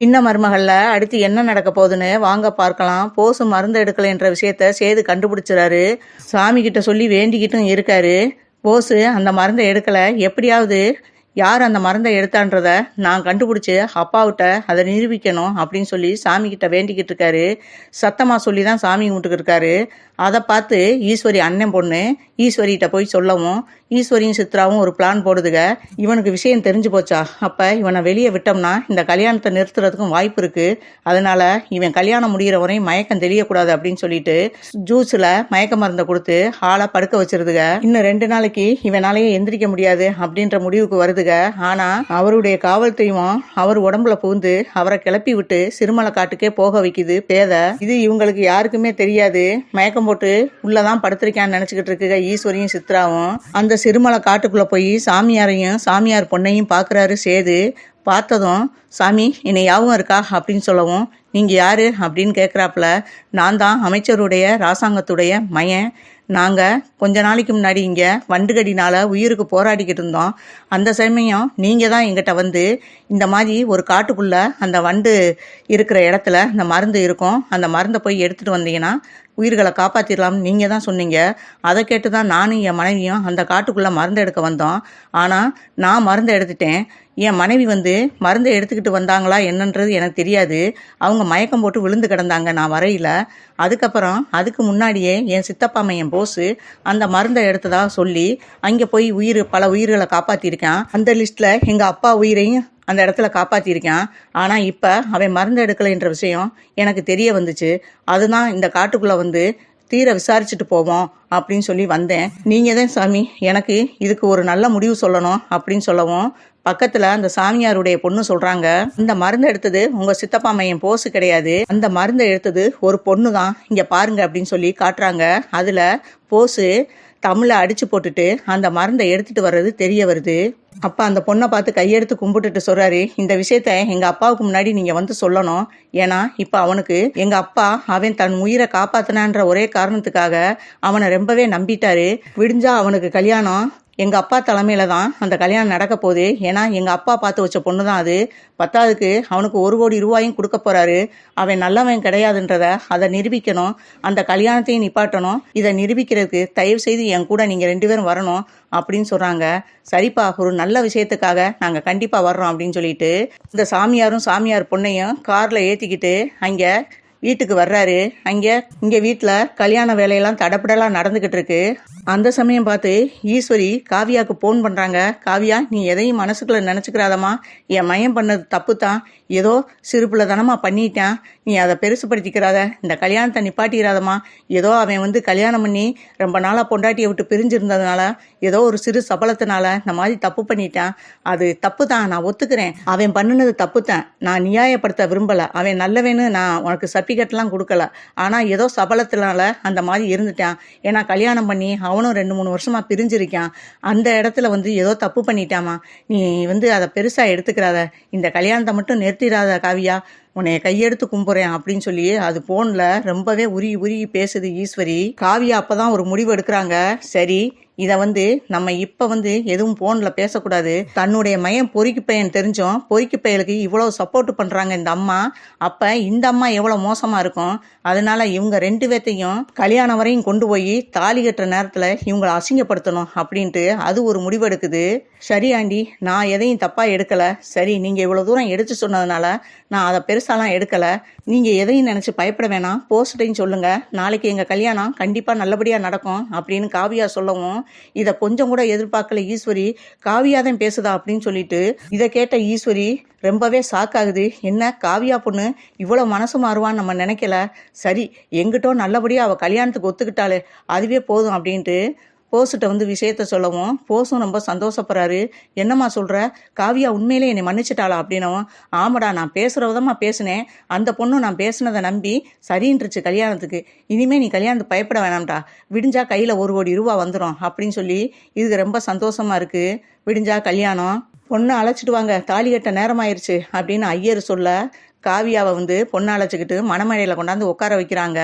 இன்ன மருமகள்ல அடுத்து என்ன நடக்க போகுதுன்னு வாங்க பார்க்கலாம். போசு மருந்து எடுக்கலைன்ற விஷயத்த சேது கண்டுபிடிச்சிறாரு சாமி கிட்ட சொல்லி வேண்டிக்கிட்டும் இருக்காரு. போசு அந்த மருந்தை எடுக்கல. எப்படியாவது யார் அந்த மருந்தை எடுத்தான்றத நான் கண்டுபிடிச்சி அப்பாவிட்ட அதை நிரூபிக்கணும் அப்படின்னு சொல்லி சாமி கிட்ட வேண்டிக்கிட்டு இருக்காரு. சத்தமாக சொல்லி தான் சாமி கும்பிட்டுக்கிட்டு இருக்காரு. அதை பார்த்து ஈஸ்வரி அண்ணன் பொண்ணு ஈஸ்வரிகிட்ட போய் சொல்லவும் ஈஸ்வரியும் சித்ராவும் ஒரு பிளான் போடுதுக. இவனுக்கு விஷயம் தெரிஞ்சு போச்சா? அப்போ இவனை வெளியே விட்டோம்னா இந்த கல்யாணத்தை நிறுத்துறதுக்கும் வாய்ப்பு இருக்கு. அதனால இவன் கல்யாணம் முடிகிற வரையும் மயக்கம் தெரியக்கூடாது அப்படின்னு சொல்லிட்டு ஜூஸில் மயக்க மருந்தை கொடுத்து ஆளை படுக்க வச்சிருதுக. இன்னும் ரெண்டு நாளைக்கு இவனாலேயே எந்திரிக்க முடியாது அப்படின்ற முடிவுக்கு வருதுங்க ஆனா அவருடைய காவல் தெய்வம் அவர் உடம்புல புகுந்து அவரை கிளப்பி விட்டு சிறுமலை காட்டுக்கே போக வைக்குது. பேதை இது இவங்களுக்கு யாருக்குமே தெரியாது. மயக்கம் போட்டு உள்ளதான் படுத்திருக்கான்னு நினைச்சுக்கிட்டு இருக்குங்க ஈஸ்வரியும் சித்ராவும். அந்த சிறுமலை காட்டுக்குள்ள போய் சாமியாரையும் சாமியார் பொண்ணையும் பார்க்கறாரு சேது. பார்த்ததும் சாமி என்னை யாவும் இருக்கா? அப்படின்னு சொல்லவும் நீங்க யாரு? அப்படின்னு கேட்குறாப்புல நான் தான் அமைச்சருடைய ராசாங்கத்துடைய மயன். நாங்கள் கொஞ்ச நாளைக்கு முன்னாடி இங்கே வண்டுகடினால் உயிருக்கு போராடிக்கிட்டு இருந்தோம். அந்த சமயம் நீங்கள் தான் எங்கிட்ட வந்து இந்த மாதிரி ஒரு காட்டுக்குள்ளே அந்த வண்டு இருக்கிற இடத்துல அந்த மருந்து இருக்கும். அந்த மருந்தை போய் எடுத்துகிட்டு வந்தீங்கன்னா உயிர்களை காப்பாற்றிடலாம்னு நீங்கள் தான் சொன்னீங்க. அதை கேட்டு தான் நானும் என் மனைவியும் அந்த காட்டுக்குள்ளே மருந்து எடுக்க வந்தோம். ஆனால் நான் மருந்து எடுத்துட்டேன். என் மனைவி வந்து மருந்தை எடுத்துக்கிட்டு வந்தாங்களா என்னன்றது எனக்கு தெரியாது. அவங்க மயக்கம் போட்டு விழுந்து கிடந்தாங்க நான் வரையில. அதுக்கப்புறம் அதுக்கு முன்னாடியே என் சித்தப்பா மையன் போஸு அந்த மருந்தை எடுத்ததா சொல்லி அங்கே போய் உயிர் பல உயிர்களை காப்பாற்றியிருக்கான் அந்த லிஸ்ட்டில் எங்கள் அப்பா உயிரையும் அந்த இடத்துல காப்பாற்றியிருக்கான் ஆனால் இப்போ அவன் மருந்து எடுக்கலைன்ற விஷயம் எனக்கு தெரிய வந்துச்சு. அதுதான் இந்த காட்டுக்குள்ளே வந்து தீர விசாரிச்சுட்டு போவோம் அப்படின்னு சொல்லி வந்தேன். நீங்கள் தான் சாமி எனக்கு இதுக்கு ஒரு நல்ல முடிவு சொல்லணும் அப்படின்னு சொல்லவும் பக்கத்தில் அந்த சாமியாருடைய பொண்ணு சொல்கிறாங்க இந்த மருந்து எடுத்தது உங்கள் சித்தப்பா மையம் போஸு கிடையாது. அந்த மருந்தை எடுத்தது ஒரு பொண்ணு தான் இங்கே பாருங்க அப்படின்னு சொல்லி காட்டுறாங்க. அதில் போஸு தமிழை அடிச்சு போட்டுட்டு அந்த மருந்தை எடுத்துட்டு வர்றது தெரிய வருது. அப்பா அந்த பொண்ணை பார்த்து கையெடுத்து கும்பிட்டுட்டு சொல்றாரு இந்த விஷயத்த எங்க அப்பாவுக்கு முன்னாடி நீங்க வந்து சொல்லணும். ஏன்னா இப்ப அவனுக்கு எங்க அப்பா அவன் தன் உயிரை காப்பாத்தினான்ற ஒரே காரணத்துக்காக அவனை ரொம்பவே நம்பிட்டாரு. விடிஞ்சா அவனுக்கு கல்யாணம் எங்கள் அப்பா தலைமையில் தான் அந்த கல்யாணம் நடக்க போகுது. ஏன்னா எங்கள் அப்பா பார்த்து வச்ச பொண்ணு தான் அது. பத்தாவதுக்கு அவனுக்கு ஒரு கோடி ரூபாயும் கொடுக்க போகிறாரு அவன் நல்லவன் கிடையாதுன்றத அதை நிரூபிக்கணும். அந்த கல்யாணத்தையும் நிப்பாட்டணும். இதை நிரூபிக்கிறதுக்கு தயவு செய்து என் கூட நீங்கள் ரெண்டு பேரும் வரணும் அப்படின்னு சொல்கிறாங்க சரிப்பா ஒரு நல்ல விஷயத்துக்காக நாங்கள் கண்டிப்பாக வர்றோம் அப்படின்னு சொல்லிட்டு இந்த சாமியாரும் சாமியார் பொண்ணையும் காரில் ஏற்றிக்கிட்டு அங்கே வீட்டுக்கு வர்றாரு. அங்கே இங்கே வீட்டில் கல்யாண வேலையெல்லாம் தடப்படலாம் நடந்துக்கிட்டு இருக்கு அந்த சமயம் பார்த்து ஈஸ்வரி காவியாவுக்கு ஃபோன் பண்ணுறாங்க காவியா நீ எதையும் மனசுக்குள்ள நினச்சிக்கிறாதம்மா. என் மயம் பண்ணது தப்பு தான் ஏதோ சிறுப்புல தானம்மா பண்ணிட்டேன். நீ அதை பெருசுப்படுத்திக்கிறாத இந்த கல்யாணத்தை நிப்பாட்டிடாதம்மா ஏதோ அவன் வந்து கல்யாணம் பண்ணி ரொம்ப நாளாக பொண்டாட்டியை விட்டு பிரிஞ்சிருந்ததுனால ஏதோ ஒரு சிறு சபலத்தினால இந்த மாதிரி தப்பு பண்ணிட்டான். அது தப்பு தான் நான் ஒத்துக்கிறேன். அவன் பண்ணுனது தப்பு தான் நான் நியாயப்படுத்த விரும்பலை. அவன் நல்லவேன்னு நான் உனக்கு சர்டிஃபிகேட்லாம் கொடுக்கல. ஆனால் ஏதோ சபலத்தினால அந்த மாதிரி இருந்துட்டான். ஏன்னா கல்யாணம் பண்ணி அவனும் ரெண்டு மூணு வருஷமாக பிரிஞ்சிருக்கான். அந்த இடத்துல வந்து ஏதோ தப்பு பண்ணிட்டாமா. நீ வந்து அதை பெருசாக எடுத்துக்கிறாத. இந்த கல்யாணத்தை மட்டும் நிறுத்திடாத காவியா. உன்னைய கையெடுத்து கும்புறேன் அப்படின்னு சொல்லி அது போன்ல ரொம்பவே உருகி உருகி பேசுது ஈஸ்வரி. காவியா அப்பதான் ஒரு முடிவு எடுக்கிறாங்க. சரி இதை வந்து நம்ம இப்போ வந்து எதுவும் ஃபோனில் பேசக்கூடாது. தன்னுடைய மயம் பொறிக்கு பையன் தெரிஞ்சோம் பொறிக்கு பையலுக்கு இவ்வளோ சப்போர்ட் பண்ணுறாங்க இந்த அம்மா. அப்போ இந்த அம்மா எவ்வளோ மோசமாக இருக்கும்? அதனால இவங்க ரெண்டு பேர்த்தையும் கல்யாணம் வரையும் கொண்டு போய் தாலி கட்டுற நேரத்தில் இவங்களை அசிங்கப்படுத்தணும் அப்படின்ட்டு அது ஒரு முடிவெடுக்குது. சரி ஆண்டி நான் எதையும் தப்பாக எடுக்கலை. சரி நீங்கள் இவ்வளோ தூரம் எடுத்து சொன்னதுனால நான் அதை பெருசாலாம் எடுக்கலை. நீங்கள் எதையும் நினச்சி பயப்பட வேணாம். போஸ்ட்டையும் சொல்லுங்கள் நாளைக்கு எங்கள் கல்யாணம் கண்டிப்பாக நல்லபடியாக நடக்கும் அப்படின்னு காவியா சொல்லவும் இதை கொஞ்சம் கூட எதிர்பார்க்கல ஈஸ்வரி. காவியா தான் பேசுதா அப்படின்னு சொல்லிட்டு இதை கேட்ட ஈஸ்வரி ரொம்பவே சாக்காகுது என்ன காவியா பொண்ணு இவ்வளோ மனசு மாறுவான்னு நம்ம நினைக்கல? சரி எங்கிட்டோ நல்லபடியாக அவள் கல்யாணத்துக்கு ஒத்துக்கிட்டாளே அதுவே போதும் அப்படின்ட்டு போஸ்கிட்ட வந்து விஷயத்த சொல்லவும் போஸும் ரொம்ப சந்தோஷப்படுறாரு. என்னம்மா சொல்கிற காவியா உண்மையிலே என்னை மன்னிச்சிட்டாளா அப்படின்னவும் ஆமாடா நான் பேசுகிற விதமாக பேசினேன். அந்த பொண்ணும் நான் பேசினதை நம்பி சரின்றுச்சு கல்யாணத்துக்கு. இனிமேல் நீ கல்யாணத்துக்கு பயப்பட வேணாம்டா. விடிஞ்சா கையில் ஒரு கோடி ரூபா வந்துடும் அப்படின்னு சொல்லி இதுக்கு ரொம்ப சந்தோஷமாக இருக்குது விடிஞ்சா கல்யாணம். பொண்ணை அழைச்சிட்டு வாங்க தாலி கட்ட நேரமாயிருச்சு அப்படின்னு ஐயர் சொல்ல காவியாவை வந்து பொண்ணை அழைச்சிக்கிட்டு மணமேடையில் கொண்டாந்து உட்கார வைக்கிறாங்க.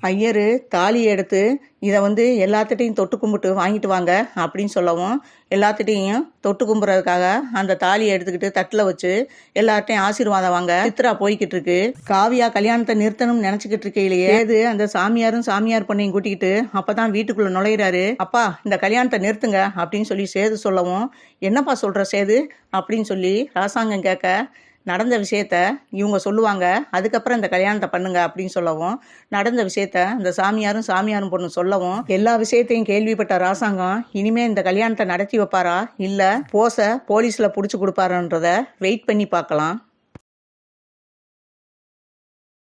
ஐயரு தாலி எடுத்து இதை வந்து எல்லாத்திட்டையும் தொட்டு கும்பிட்டு வாங்கிட்டு வாங்க அப்படின்னு சொல்லவும் எல்லாத்திட்டையும் தொட்டு கும்புறதுக்காக அந்த தாலியை எடுத்துக்கிட்டு தட்டில் வச்சு எல்லார்ட்டையும் ஆசீர்வாதம் வாங்க சித்ரா போய்கிட்டு இருக்கு. காவியா கல்யாணத்தை நிறுத்தணும்னு நினச்சிக்கிட்டு இருக்கையிலேயே ஏது அந்த சாமியாரும் சாமியார் பொண்ணையும் கூட்டிக்கிட்டு அப்பதான் வீட்டுக்குள்ள நுழையிறாரு. அப்பா இந்த கல்யாணத்தை நிறுத்துங்க அப்படின்னு சொல்லி சேது சொல்லவும் என்னப்பா சொல்ற சேது? அப்படின்னு சொல்லி ராசாங்கம் கேட்க நடந்த விஷயத்த இவங்க சொல்லுவாங்க அதுக்கப்புறம் இந்த கல்யாணத்தை பண்ணுங்க அப்படின்னு சொல்லவும் நடந்த விஷயத்த அந்த சாமியாரும் சாமியாரும் பொண்ணு சொல்லவும் எல்லா விஷயத்தையும் கேள்விப்பட்ட ராசாங்கம் இனிமே இந்த கல்யாணத்தை நடத்தி வைப்பாரா? இல்ல போசை போலீஸ்ல புடிச்சு கொடுப்பாருன்றத வெயிட் பண்ணி பார்க்கலாம்.